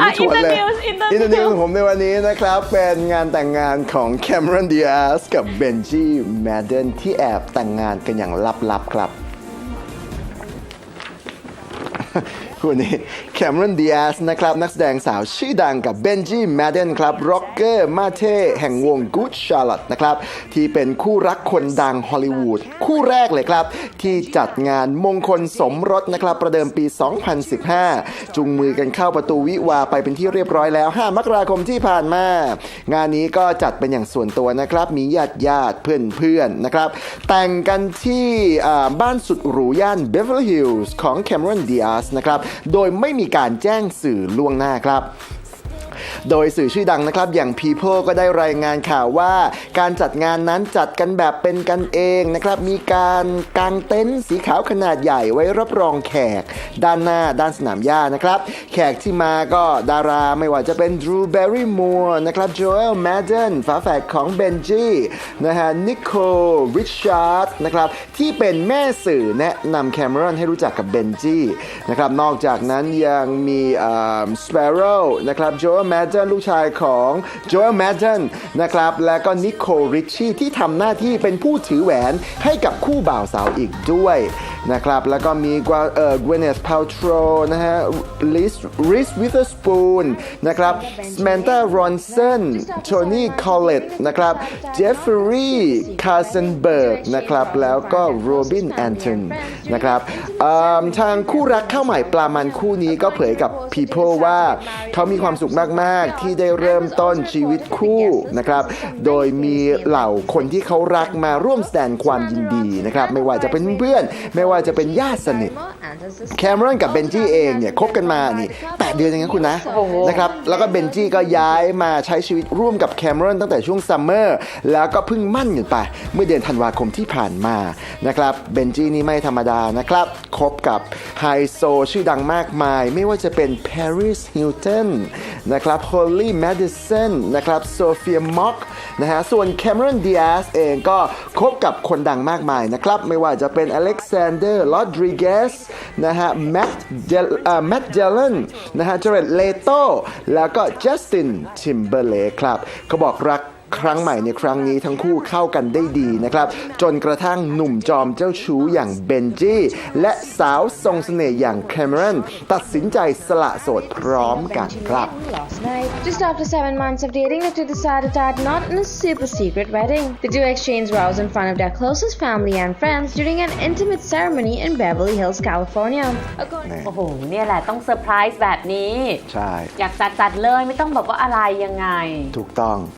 ไปไม่อะชวนเลย Internews Internews อินเตอร์นิวของผมในวันนี้นะครับ เป็นงานแต่งงานของแคม e รอนดิอาสกับเบนจี้แมดเดนที่แอบแต่งงานกันอย่างลับๆครับ คู่นี้แคมรอนดิอาสนะครับ นักแสดงสาวชื่อดังกับเบนจี้แมดเดนครับร็อกเกอร์มาเท่แห่งวง Good Charlotte นะครับ ที่เป็นคู่รักคนดังฮอลลีวูดคู่แรกเลยครับ ที่จัดงานมงคลสมรสนะครับ ประเดิมปี 2015 จุงมือกันเข้าประตูวิวาไปเป็นที่เรียบร้อยแล้ว 5 มกราคมที่ผ่านมา งานนี้ก็จัดเป็นอย่างส่วนตัวนะครับ มีญาติญาติเพื่อนเพื่อนนะครับ แต่งกันที่บ้านสุดหรูย่านเบเวอร์ลิลส์ของแคมรอนดิอาสนะครับโดยไม่มีการแจ้งสื่อล่วงหน้าครับ โดยสื่อชื่อดังนะครับอย่าง People ก็ได้รายงานข่าวว่า การจัดงานนั้นจัดกันแบบเป็นกันเองนะครับมีการกางเต็นท์สีขาวขนาดใหญ่ไว้รับรองแขก ด้านหน้าด้านสนามหญ้านะครับ แขกที่มาก็ดาราไม่ว่าจะเป็น Drew Barrymore นะครับ Joel Madden ฝาแฝดของ Benji นะฮะ Nicole Richard นะครับที่เป็นแม่สื่อแนะนำแคมรอนให้รู้จักกับ Benji นะครับนอกจากนั้นยังมีสเปโร่นะครับ Joel Madden ลูกชายของโจเอลแมดเจนะครับ และก็นิโคลริชชี่ที่ทำหน้าที่เป็นผู้ถือแหวนให้กับคู่บ่าวสาวอีกด้วย นะครับ แล้วก็มีกว่าเอ่อ Gwyneth Paltrow นะฮะ Reese Reese Witherspoon นะครับ Samantha Ronson Tony Collette นะครับ Jeffrey Katzenberg นะครับแล้วก็ Robin Anton นะครับทางคู่รักข้าวใหม่ปลามันคู่นี้ก็เผยกับ People ว่าเขามีความสุขมาก ๆ ที่ได้เริ่มต้นชีวิตคู่นะครับ โดยมีเหล่าคนที่เขารักมาร่วมแสดงความยินดีนะครับ ไม่ว่าจะเป็นเพื่อนไม่ว่าจะเป็นญาติสนิทแคม e รอนกับเบนจี้เองเนี่ยคบกันมานี่แปดเดือนเองนะคุณนะนะครับแล้วก็เบนจี้ก็ย้ายมาใช้ชีวิตร่วมกับแคม e รอนตั้งแต่ช่วงซัมเมอร์แล้วก็เพิ่งมั่นกันไป เมื่อเดือนธันวาคมที่ผ่านมานะครับเบนจี้นี่ไม่ธรรมดานะครับคบกับไฮโซชื่อดังมากมาย ไม่ว่าจะเป็น Paris Hilton นะครับ Holly Madison นะครับโซเฟียม็อก นะฮะ ส่วนแคมรอนดิอาสเองก็คบกับคนดังมากมายนะครับ ไม่ว่าจะเป็นอเล็กซานเดอร์ลอดริเกสนะฮะแมตเจแมตเจลันนะฮะเจเรตเลโตแล้วก็จัสตินทิมเบอร์เลครับเขาบอกรัก ครั้งใหม่ในครั้งนี้ทั้งคู่เข้ากันได้ดีนะครับ จนกระทั่งหนุ่มจอมเจ้าชู้อย่างเบนจี้ และสาวทรงเสน่ห์อย่างแคม e รอนตัดสินใจสละโสดพร้อมกันครับ Last night, just after seven months of dating, the two decided to add not in a super secret wedding. The two exchanged vows in front of their closest family and friends during an intimate ceremony in Beverly Hills, California. According โอ้โห เนี่ยแหละต้องเซอร์ไพรส์แบบนี้ ใช่ อยากจัดจัดๆเลยไม่ต้องแบบว่าอะไรยังไง ถูกต้อง